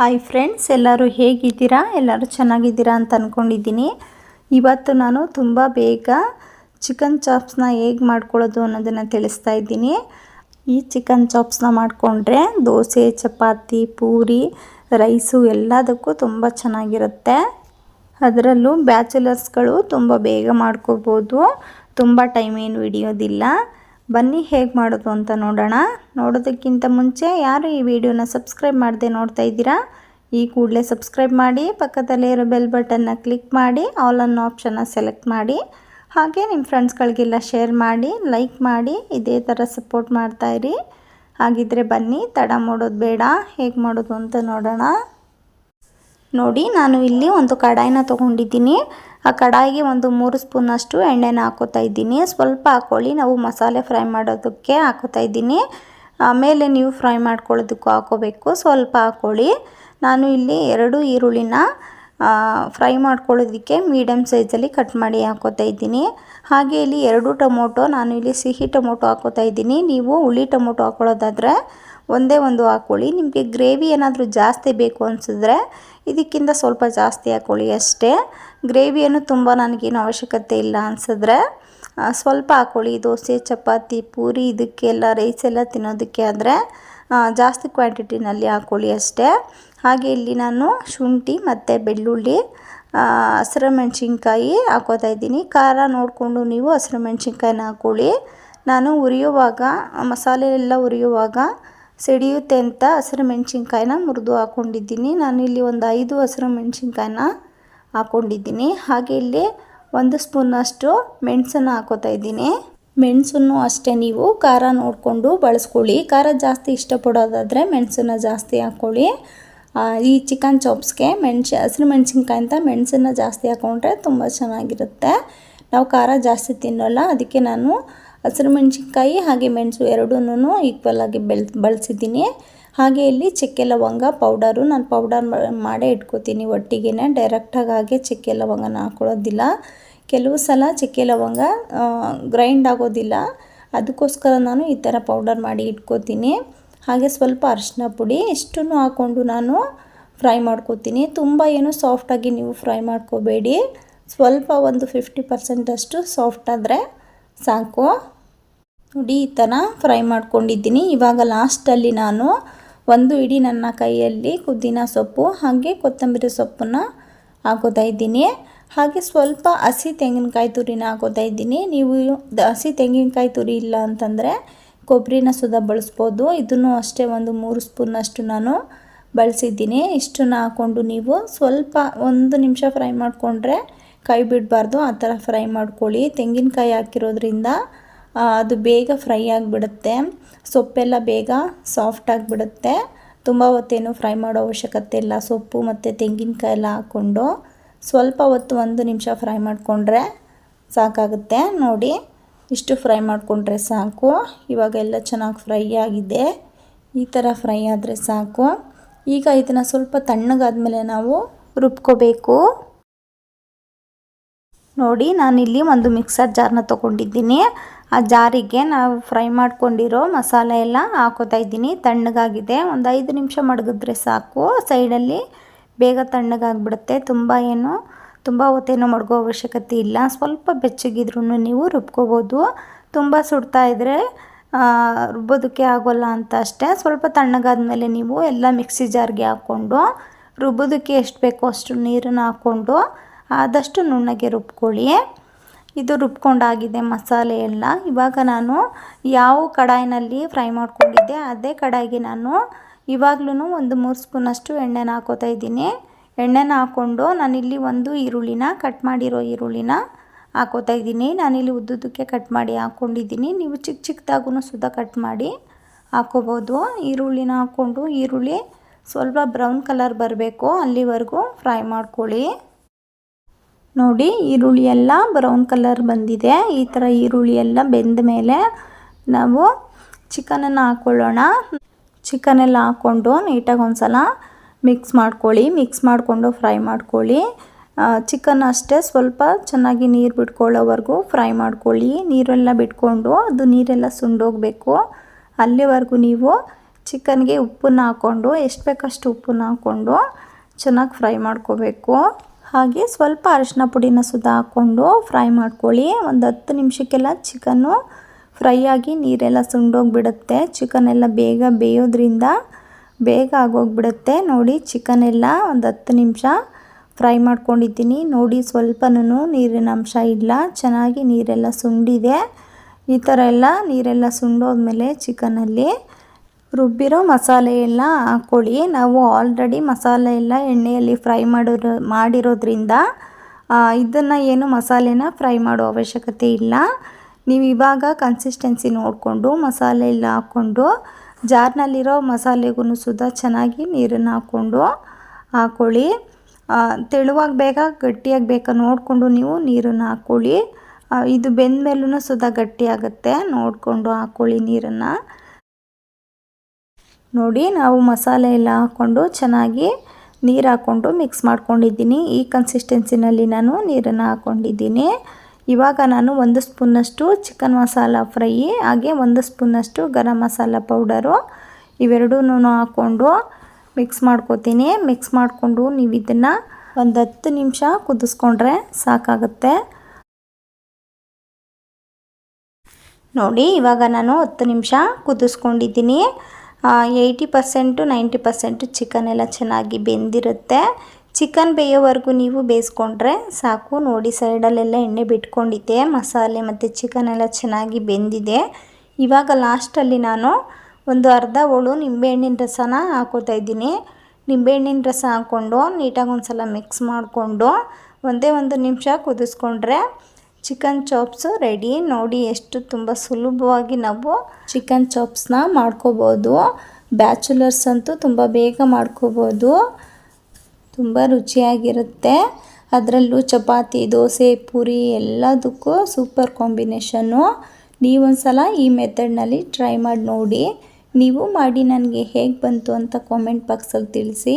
Hi friends ಎಲ್ಲರೂ ಹೇಗಿದ್ದೀರಾ? ಎಲ್ಲರೂ ಚೆನ್ನಾಗಿದ್ದೀರಾ ಅಂತ ಅಂದ್ಕೊಂಡಿದ್ದೀನಿ ಇವತ್ತು ನಾನು ತುಂಬ ಬೇಗ ಚಿಕನ್ ಚಾಪ್ಸ್ನ ಹೇಗೆ ಮಾಡ್ಕೊಳ್ಳೋದು ಅನ್ನೋದನ್ನು ತಿಳಿಸ್ತಾ ಇದ್ದೀನಿ. ಈ ಚಿಕನ್ ಚಾಪ್ಸ್ನ ಮಾಡಿಕೊಂಡ್ರೆ ದೋಸೆ, ಚಪಾತಿ, ಪೂರಿ, ರೈಸು ಎಲ್ಲದಕ್ಕೂ ತುಂಬ ಚೆನ್ನಾಗಿರುತ್ತೆ. ಅದರಲ್ಲೂ ಬ್ಯಾಚುಲರ್ಸ್ಗಳು ತುಂಬ ಬೇಗ ಮಾಡ್ಕೋಬೋದು. ತುಂಬ ಟೈಮ್ ಏನು ಹಿಡಿಯೋದಿಲ್ಲ. ಬನ್ನಿ ಹೇಗೆ ಮಾಡೋದು ಅಂತ ನೋಡೋಣ. ನೋಡೋದಕ್ಕಿಂತ ಮುಂಚೆ ಯಾರು ಈ ವಿಡಿಯೋನ ಸಬ್ಸ್ಕ್ರೈಬ್ ಮಾಡದೆ ನೋಡ್ತಾ ಇದ್ದೀರಾ, ಈ ಕೂಡಲೇ ಸಬ್ಸ್ಕ್ರೈಬ್ ಮಾಡಿ, ಪಕ್ಕದಲ್ಲೇ ಇರೋ ಬೆಲ್ ಬಟನ್ನ ಕ್ಲಿಕ್ ಮಾಡಿ, ಆಲ್ ಅನ್ನ ಆಪ್ಷನ್ನ ಸೆಲೆಕ್ಟ್ ಮಾಡಿ, ಹಾಗೆ ನಿಮ್ಮ ಫ್ರೆಂಡ್ಸ್ಗಳಿಗೆಲ್ಲ ಶೇರ್ ಮಾಡಿ, ಲೈಕ್ ಮಾಡಿ, ಇದೇ ಥರ ಸಪೋರ್ಟ್ ಮಾಡ್ತಾಯಿರಿ ಹಾಗಿದ್ರೆ ಬನ್ನಿ, ತಡ ಮಾಡೋದು ಬೇಡ, ಹೇಗೆ ಮಾಡೋದು ಅಂತ ನೋಡೋಣ. ನೋಡಿ, ನಾನು ಇಲ್ಲಿ ಒಂದು ಕಡಾಯಿನ ತೊಗೊಂಡಿದ್ದೀನಿ. ಆ ಕಡಾಯಿಗೆ ಒಂದು ಮೂರು ಸ್ಪೂನಷ್ಟು ಎಣ್ಣೆನ ಹಾಕೋತಾ ಇದ್ದೀನಿ. ಸ್ವಲ್ಪ ಹಾಕ್ಕೊಳ್ಳಿ ನಾವು ಮಸಾಲೆ ಫ್ರೈ ಮಾಡೋದಕ್ಕೆ ಹಾಕೋತಾ ಇದ್ದೀನಿ. ಆಮೇಲೆ ನೀವು ಫ್ರೈ ಮಾಡ್ಕೊಳ್ಳೋದಕ್ಕೂ ಹಾಕೋಬೇಕು. ಸ್ವಲ್ಪ ಹಾಕ್ಕೊಳ್ಳಿ ನಾನು ಇಲ್ಲಿ ಎರಡು ಈರುಳ್ಳಿನ ಫ್ರೈ ಮಾಡ್ಕೊಳ್ಳೋದಕ್ಕೆ ಮೀಡಿಯಮ್ ಸೈಜಲ್ಲಿ ಕಟ್ ಮಾಡಿ ಹಾಕೋತಾ ಇದ್ದೀನಿ. ಹಾಗೆ ಇಲ್ಲಿ ಎರಡು ಟೊಮೊಟೊ, ನಾನು ಇಲ್ಲಿ ಸಿಹಿ ಟೊಮೊಟೊ ಹಾಕೋತಾ ಇದ್ದೀನಿ. ನೀವು ಹುಳಿ ಟೊಮೊಟೊ ಹಾಕೊಳ್ಳೋದಾದರೆ ಒಂದೇ ಒಂದು ಹಾಕ್ಕೊಳ್ಳಿ ನಿಮಗೆ ಗ್ರೇವಿ ಏನಾದರೂ ಜಾಸ್ತಿ ಬೇಕು ಅನಿಸಿದ್ರೆ ಇದಕ್ಕಿಂತ ಸ್ವಲ್ಪ ಜಾಸ್ತಿ ಹಾಕ್ಕೊಳ್ಳಿ ಅಷ್ಟೇ. ಗ್ರೇವಿಯನ್ನು ತುಂಬ ನನಗೇನು ಅವಶ್ಯಕತೆ ಇಲ್ಲ ಅನಿಸಿದ್ರೆ ಸ್ವಲ್ಪ ಹಾಕ್ಕೊಳ್ಳಿ ದೋಸೆ, ಚಪಾತಿ, ಪೂರಿ, ಇದಕ್ಕೆಲ್ಲ ರೈಸ್ ಎಲ್ಲ ತಿನ್ನೋದಕ್ಕೆ ಆದರೆ ಜಾಸ್ತಿ ಕ್ವಾಂಟಿಟಿನಲ್ಲಿ ಹಾಕ್ಕೊಳ್ಳಿ ಅಷ್ಟೇ. ಹಾಗೆ ಇಲ್ಲಿ ನಾನು ಶುಂಠಿ ಮತ್ತು ಬೆಳ್ಳುಳ್ಳಿ ಹಸಿರು ಮೆಣಸಿನ್ಕಾಯಿ ಹಾಕೋತಾ ಇದ್ದೀನಿ. ಖಾರ ನೋಡಿಕೊಂಡು ನೀವು ಹಸಿರು ಮೆಣಸಿನ್ಕಾಯಿನ ಹಾಕ್ಕೊಳ್ಳಿ ನಾನು ಉರಿಯುವಾಗ ಮಸಾಲೆ ಎಲ್ಲ ಉರಿಯುವಾಗ ಸಿಡಿಯುತ್ತೆ ಅಂತ ಹಸಿರು ಮೆಣಸಿನ್ಕಾಯಿನ ಮುರಿದು ಹಾಕ್ಕೊಂಡಿದ್ದೀನಿ ನಾನು ಇಲ್ಲಿ ಒಂದು ಐದು ಹಸಿರು ಮೆಣಸಿನ್ಕಾಯಿನ ಹಾಕ್ಕೊಂಡಿದ್ದೀನಿ ಹಾಗೆ ಇಲ್ಲಿ ಒಂದು ಸ್ಪೂನಷ್ಟು ಮೆಣಸನ್ನು ಹಾಕೋತಾ ಇದ್ದೀನಿ. ಮೆಣಸನ್ನು ಅಷ್ಟೇ ನೀವು ಖಾರ ನೋಡಿಕೊಂಡು ಬಳಸ್ಕೊಳ್ಳಿ. ಖಾರ ಜಾಸ್ತಿ ಇಷ್ಟಪಡೋದಾದರೆ ಮೆಣಸನ್ನು ಜಾಸ್ತಿ ಹಾಕ್ಕೊಳ್ಳಿ. ಈ ಚಿಕನ್ ಚಾಪ್ಸ್ಗೆ ಮೆಣಸು, ಹಸಿರು ಮೆಣಸಿನ್ಕಾಯಿ ಅಂತ ಮೆಣಸನ್ನು ಜಾಸ್ತಿ ಹಾಕ್ಕೊಂಡ್ರೆ ತುಂಬ ಚೆನ್ನಾಗಿರುತ್ತೆ. ನಾವು ಖಾರ ಜಾಸ್ತಿ ತಿನ್ನೋಲ್ಲ, ಅದಕ್ಕೆ ನಾನು ಹಸಿರು ಮೆಣಸಿನ್ಕಾಯಿ ಹಾಗೆ ಮೆಣಸು ಎರಡೂ ಈಕ್ವಲ್ ಆಗಿ ಬೆಳ್, ಬಳಸಿದ್ದೀನಿ. ಹಾಗೆ ಇಲ್ಲಿ ಚಕ್ಕೆ ಲವಂಗ ಪೌಡರು ನಾನು ಪೌಡರ್ ಮಾಡೇ ಇಟ್ಕೋತೀನಿ ಒಟ್ಟಿಗೆ ಡೈರೆಕ್ಟಾಗಿ ಹಾಗೆ ಚಕ್ಕೆ ಲವಂಗನ ಹಾಕೊಳ್ಳೋದಿಲ್ಲ. ಕೆಲವು ಸಲ ಚಕ್ಕೆ ಲವಂಗ ಗ್ರೈಂಡ್ ಆಗೋದಿಲ್ಲ. ಅದಕ್ಕೋಸ್ಕರ ನಾನು ಈ ಥರ ಪೌಡರ್ ಮಾಡಿ ಇಟ್ಕೋತೀನಿ. ಹಾಗೆ ಸ್ವಲ್ಪ ಅರಿಶಿನ ಪುಡಿ ಇಷ್ಟನ್ನು ಹಾಕ್ಕೊಂಡು ನಾನು ಫ್ರೈ ಮಾಡ್ಕೋತೀನಿ. ತುಂಬ ಏನು ಸಾಫ್ಟಾಗಿ ನೀವು ಫ್ರೈ ಮಾಡ್ಕೋಬೇಡಿ. ಸ್ವಲ್ಪ ಒಂದು ಫಿಫ್ಟಿ ಪರ್ಸೆಂಟಷ್ಟು ಸಾಫ್ಟ್ ಆದರೆ ಸಾಕು. ನೋಡಿ, ಈ ಥರ ಫ್ರೈ ಮಾಡ್ಕೊಂಡಿದ್ದೀನಿ. ಇವಾಗ ಲಾಸ್ಟಲ್ಲಿ ನಾನು ಒಂದು ಇಡೀ ನನ್ನ ಕೈಯಲ್ಲಿ ಕುದ್ದಿನ ಸೊಪ್ಪು ಹಾಗೆ ಕೊತ್ತಂಬರಿ ಸೊಪ್ಪನ್ನ ಹಾಕೋತಾ ಇದ್ದೀನಿ. ಹಾಗೆ ಸ್ವಲ್ಪ ಹಸಿ ತೆಂಗಿನಕಾಯಿ ತುರಿನ ಹಾಕೋತಾ ಇದ್ದೀನಿ. ನೀವು ಹಸಿ ತೆಂಗಿನಕಾಯಿ ತುರಿ ಇಲ್ಲ ಅಂತಂದರೆ ಕೊಬ್ಬರಿನ ಸುದ ಬಳಸ್ಬೋದು. ಇದನ್ನು ಅಷ್ಟೇ ಒಂದು ಮೂರು ಸ್ಪೂನಷ್ಟು ನಾನು ಬಳಸಿದ್ದೀನಿ. ಇಷ್ಟನ್ನು ಹಾಕ್ಕೊಂಡು ನೀವು ಸ್ವಲ್ಪ ಒಂದು ನಿಮಿಷ ಫ್ರೈ ಮಾಡಿಕೊಂಡ್ರೆ ಕೈ ಬಿಡಬಾರ್ದು, ಆ ಥರ ಫ್ರೈ ಮಾಡ್ಕೊಳ್ಳಿ. ತೆಂಗಿನಕಾಯಿ ಹಾಕಿರೋದ್ರಿಂದ ಅದು ಬೇಗ ಫ್ರೈ ಆಗಿಬಿಡುತ್ತೆ. ಸೊಪ್ಪೆಲ್ಲ ಬೇಗ ಸಾಫ್ಟ್ ಆಗಿಬಿಡುತ್ತೆ. ತುಂಬ ಹೊತ್ತೇನು ಫ್ರೈ ಮಾಡೋ ಅವಶ್ಯಕತೆ ಇಲ್ಲ. ಸೊಪ್ಪು ಮತ್ತು ತೆಂಗಿನಕಾಯಿ ಎಲ್ಲ ಹಾಕ್ಕೊಂಡು ಸ್ವಲ್ಪ ಹೊತ್ತು ಒಂದು ನಿಮಿಷ ಫ್ರೈ ಮಾಡಿಕೊಂಡ್ರೆ ಸಾಕಾಗುತ್ತೆ. ನೋಡಿ, ಇಷ್ಟು ಫ್ರೈ ಮಾಡಿಕೊಂಡ್ರೆ ಸಾಕು. ಇವಾಗ ಎಲ್ಲ ಚೆನ್ನಾಗಿ ಫ್ರೈ ಆಗಿದೆ. ಈ ಥರ ಫ್ರೈ ಆದರೆ ಸಾಕು. ಈಗ ಇದನ್ನು ಸ್ವಲ್ಪ ತಣ್ಣಗಾದ ಮೇಲೆ ನಾವು ರುಬ್ಕೋಬೇಕು. ನೋಡಿ, ನಾನಿಲ್ಲಿ ಒಂದು ಮಿಕ್ಸರ್ ಜಾರ್ನ ತೊಗೊಂಡಿದ್ದೀನಿ. ಆ ಜಾರಿಗೆ ನಾವು ಫ್ರೈ ಮಾಡ್ಕೊಂಡಿರೋ ಮಸಾಲೆ ಎಲ್ಲ ಹಾಕೋತಾ ಇದ್ದೀನಿ. ತಣ್ಣಗಾಗಿದೆ. ಒಂದು ಐದು ನಿಮಿಷ ಮಡಗಿದ್ರೆ ಸಾಕು. ಸೈಡಲ್ಲಿ ಬೇಗ ತಣ್ಣಗಾಗ್ಬಿಡುತ್ತೆ. ತುಂಬ ಏನು, ತುಂಬ ಹೊತ್ತೇನು ಮಡಗೋ ಅವಶ್ಯಕತೆ ಇಲ್ಲ. ಸ್ವಲ್ಪ ಬೆಚ್ಚಗಿದ್ರೂ ನೀವು ರುಬ್ಕೋಬೋದು. ತುಂಬ ಸುಡ್ತಾ ಇದ್ದರೆ ರುಬ್ಬೋದಕ್ಕೆ ಆಗೋಲ್ಲ ಅಂತ ಅಷ್ಟೇ. ಸ್ವಲ್ಪ ತಣ್ಣಗಾದ ಮೇಲೆ ನೀವು ಎಲ್ಲ ಮಿಕ್ಸಿ ಜಾರ್ಗೆ ಹಾಕ್ಕೊಂಡು ರುಬ್ಬೋದಕ್ಕೆ ಎಷ್ಟು ಬೇಕೋ ಅಷ್ಟು ನೀರನ್ನು ಹಾಕ್ಕೊಂಡು ಆದಷ್ಟು ನುಣ್ಣಗೆ ರುಬ್ಕೊಳ್ಳಿ. ಇದು ರುಬ್ಕೊಂಡಾಗಿದೆ ಮಸಾಲೆ ಎಲ್ಲ. ಇವಾಗ ನಾನು ಯಾವ ಕಡಾಯಿನಲ್ಲಿ ಫ್ರೈ ಮಾಡ್ಕೊಂಡಿದ್ದೆ, ಅದೇ ಕಡಾಯಿಗೆ ನಾನು ಇವಾಗಲೂ ಒಂದು ಮೂರು ಸ್ಪೂನಷ್ಟು ಎಣ್ಣೆನ ಹಾಕೋತಾ ಇದ್ದೀನಿ. ಎಣ್ಣೆನ ಹಾಕ್ಕೊಂಡು ನಾನಿಲ್ಲಿ ಒಂದು ಈರುಳ್ಳಿನ ಕಟ್ ಮಾಡಿರೋ ಈರುಳ್ಳಿನ ಹಾಕೋತಾ ಇದ್ದೀನಿ. ನಾನಿಲ್ಲಿ ಉದ್ದುದಕ್ಕೆ ಕಟ್ ಮಾಡಿ ಹಾಕ್ಕೊಂಡಿದ್ದೀನಿ. ನೀವು ಚಿಕ್ಕ ಚಿಕ್ಕದಾಗೂ ಸುದ ಕಟ್ ಮಾಡಿ ಹಾಕೋಬೋದು. ಈರುಳ್ಳಿನ ಹಾಕ್ಕೊಂಡು ಈರುಳ್ಳಿ ಸ್ವಲ್ಪ ಬ್ರೌನ್ ಕಲರ್ ಬರಬೇಕು ಅಲ್ಲಿವರೆಗೂ ಫ್ರೈ ಮಾಡ್ಕೊಳ್ಳಿ. ನೋಡಿ ಈರುಳ್ಳಿ ಎಲ್ಲ ಬ್ರೌನ್ ಕಲರ್ ಬಂದಿದೆ. ಈ ಥರ ಈರುಳ್ಳಿ ಎಲ್ಲ ಬೆಂದ ಮೇಲೆ ನಾವು ಚಿಕನನ್ನು ಹಾಕ್ಕೊಳ್ಳೋಣ ಚಿಕನೆಲ್ಲ ಹಾಕ್ಕೊಂಡು ನೀಟಾಗಿ ಒಂದು ಸಲ ಮಿಕ್ಸ್ ಮಾಡ್ಕೊಳ್ಳಿ. ಮಿಕ್ಸ್ ಮಾಡಿಕೊಂಡು ಫ್ರೈ ಮಾಡ್ಕೊಳ್ಳಿ. ಚಿಕನ್ ಅಷ್ಟೇ ಸ್ವಲ್ಪ ಚೆನ್ನಾಗಿ ನೀರು ಬಿಟ್ಕೊಳ್ಳೋವರೆಗೂ ಫ್ರೈ ಮಾಡ್ಕೊಳ್ಳಿ. ನೀರೆಲ್ಲ ಬಿಟ್ಕೊಂಡು ಅದು ನೀರೆಲ್ಲ ಸುಂಡೋಗಬೇಕು. ಅಲ್ಲಿವರೆಗೂ ನೀವು ಚಿಕನ್ಗೆ ಉಪ್ಪನ್ನ ಹಾಕ್ಕೊಂಡು ಎಷ್ಟು ಬೇಕಷ್ಟು ಉಪ್ಪನ್ನ ಹಾಕ್ಕೊಂಡು ಚೆನ್ನಾಗಿ ಫ್ರೈ ಮಾಡ್ಕೋಬೇಕು. ಹಾಗೆ ಸ್ವಲ್ಪ ಅರಿಶಿನ ಪುಡಿನ ಸುದಾ ಹಾಕ್ಕೊಂಡು ಫ್ರೈ ಮಾಡ್ಕೊಳ್ಳಿ. ಒಂದು ಹತ್ತು ನಿಮಿಷಕ್ಕೆಲ್ಲ ಚಿಕನ್ನು ಫ್ರೈ ಆಗಿ ನೀರೆಲ್ಲ ಸುಂಡೋಗಿಬಿಡುತ್ತೆ ಚಿಕನ್ ಎಲ್ಲ ಬೇಗ ಬೇಯೋದ್ರಿಂದ ಬೇಗ ಆಗೋಗ್ಬಿಡುತ್ತೆ. ನೋಡಿ ಚಿಕನ್ ಎಲ್ಲ ಒಂದು ಹತ್ತು ನಿಮಿಷ ಫ್ರೈ ಮಾಡ್ಕೊಂಡಿದ್ದೀನಿ. ನೋಡಿ, ಸ್ವಲ್ಪನೂ ನೀರಿನ ಅಂಶ ಇಲ್ಲ. ಚೆನ್ನಾಗಿ ನೀರೆಲ್ಲ ಸುಂಡಿದೆ ಈ ಥರ ಎಲ್ಲ ನೀರೆಲ್ಲ ಸುಂಡೋದ್ಮೇಲೆ ಚಿಕನಲ್ಲಿ ರುಬ್ಬಿರೋ ಮಸಾಲೆ ಎಲ್ಲ ಹಾಕ್ಕೊಳ್ಳಿ. ನಾವು ಆಲ್ರೆಡಿ ಮಸಾಲೆ ಎಲ್ಲ ಎಣ್ಣೆಯಲ್ಲಿ ಫ್ರೈ ಮಾಡಿರೋ, ಮಾಡಿರೋದ್ರಿಂದ ಇದನ್ನು ಏನು ಮಸಾಲೆನ ಫ್ರೈ ಮಾಡೋ ಅವಶ್ಯಕತೆ ಇಲ್ಲ. ನೀವು ಇವಾಗ ಕನ್ಸಿಸ್ಟೆನ್ಸಿ ನೋಡಿಕೊಂಡು, ಮಸಾಲೆ ಎಲ್ಲ ಹಾಕ್ಕೊಂಡು, ಜಾರ್ನಲ್ಲಿರೋ ಮಸಾಲೆಗೂ ಸುದ ಚೆನ್ನಾಗಿ ನೀರನ್ನು ಹಾಕ್ಕೊಂಡು ಹಾಕ್ಕೊಳ್ಳಿ. ತೆಳುವಾಗಿ ಬೇಗ, ಗಟ್ಟಿಯಾಗಿ ಬೇಕಾ ನೋಡಿಕೊಂಡು ನೀವು ನೀರನ್ನು ಹಾಕ್ಕೊಳ್ಳಿ. ಇದು ಬೆಂದ ಮೇಲೂ ಸುದ ಗಟ್ಟಿಯಾಗುತ್ತೆ. ನೋಡಿಕೊಂಡು ಹಾಕ್ಕೊಳ್ಳಿ ನೀರನ್ನು. ನೋಡಿ ನಾವು ಮಸಾಲೆ ಎಲ್ಲ ಹಾಕ್ಕೊಂಡು ಚೆನ್ನಾಗಿ ನೀರು ಹಾಕ್ಕೊಂಡು ಮಿಕ್ಸ್ ಮಾಡ್ಕೊಂಡಿದ್ದೀನಿ. ಈ ಕನ್ಸಿಸ್ಟೆನ್ಸಿನಲ್ಲಿ ನಾನು ನೀರನ್ನು ಹಾಕ್ಕೊಂಡಿದ್ದೀನಿ ಇವಾಗ ನಾನು ಒಂದು ಸ್ಪೂನಷ್ಟು ಚಿಕನ್ ಮಸಾಲ ಫ್ರೈ ಹಾಗೆ ಒಂದು ಸ್ಪೂನಷ್ಟು ಗರಂ ಮಸಾಲ ಪೌಡರು ಇವೆರಡೂ ಹಾಕ್ಕೊಂಡು ಮಿಕ್ಸ್ ಮಾಡ್ಕೋತೀನಿ. ಮಿಕ್ಸ್ ಮಾಡಿಕೊಂಡು ನೀವು ಇದನ್ನು ಒಂದು ಹತ್ತು ನಿಮಿಷ ಕುದಿಸ್ಕೊಂಡ್ರೆ ಸಾಕಾಗುತ್ತೆ. ನೋಡಿ ಇವಾಗ ನಾನು ಹತ್ತು ನಿಮಿಷ ಕುದಿಸ್ಕೊಂಡಿದ್ದೀನಿ. Eighty percent ninety percent chicken ಎಲ್ಲ ಚೆನ್ನಾಗಿ ಬೆಂದಿರುತ್ತೆ. ಚಿಕನ್ ಬೇಯೋವರೆಗೂ ನೀವು ಬೇಯಿಸ್ಕೊಂಡ್ರೆ ಸಾಕು. ನೋಡಿ, ಸೈಡಲ್ಲೆಲ್ಲ ಎಣ್ಣೆ ಬಿಟ್ಕೊಂಡಿದ್ದೆ. ಮಸಾಲೆ ಮತ್ತು ಚಿಕನ್ ಎಲ್ಲ ಚೆನ್ನಾಗಿ ಬೆಂದಿದೆ. ಇವಾಗ ಲಾಸ್ಟಲ್ಲಿ ನಾನು ಒಂದು ಅರ್ಧ ಹೋಳು ನಿಂಬೆಹಣ್ಣಿನ ರಸನ ಹಾಕೋತಾ ಇದ್ದೀನಿ. ನಿಂಬೆಹಣ್ಣಿನ ರಸ ಹಾಕ್ಕೊಂಡು ನೀಟಾಗಿ ಒಂದು ಸಲ ಮಿಕ್ಸ್ ಮಾಡಿಕೊಂಡು ಒಂದೇ ಒಂದು ನಿಮಿಷ ಕುದಿಸ್ಕೊಂಡ್ರೆ ಚಿಕನ್ ಚಾಪ್ಸು ರೆಡಿ. ನೋಡಿ ಎಷ್ಟು ತುಂಬ ಸುಲಭವಾಗಿ ನಾವು ಚಿಕನ್ ಚಾಪ್ಸ್ನ ಮಾಡ್ಕೋಬೋದು. ಬ್ಯಾಚುಲರ್ಸ್ ಅಂತೂ ತುಂಬ ಬೇಗ ಮಾಡ್ಕೋಬೋದು. ತುಂಬ ರುಚಿಯಾಗಿರುತ್ತೆ. ಅದರಲ್ಲೂ ಚಪಾತಿ, ದೋಸೆ, ಪೂರಿ ಎಲ್ಲದಕ್ಕೂ ಸೂಪರ್ ಕಾಂಬಿನೇಷನ್ನು ನೀವೊಂದು ಸಲ ಈ ಮೆಥಡ್ನಲ್ಲಿ ಟ್ರೈ ಮಾಡಿ ನೋಡಿ. ನೀವು ಮಾಡಿ ನನಗೆ ಹೇಗೆ ಬಂತು ಅಂತ ಕಾಮೆಂಟ್ ಬಾಕ್ಸಲ್ಲಿ ತಿಳಿಸಿ.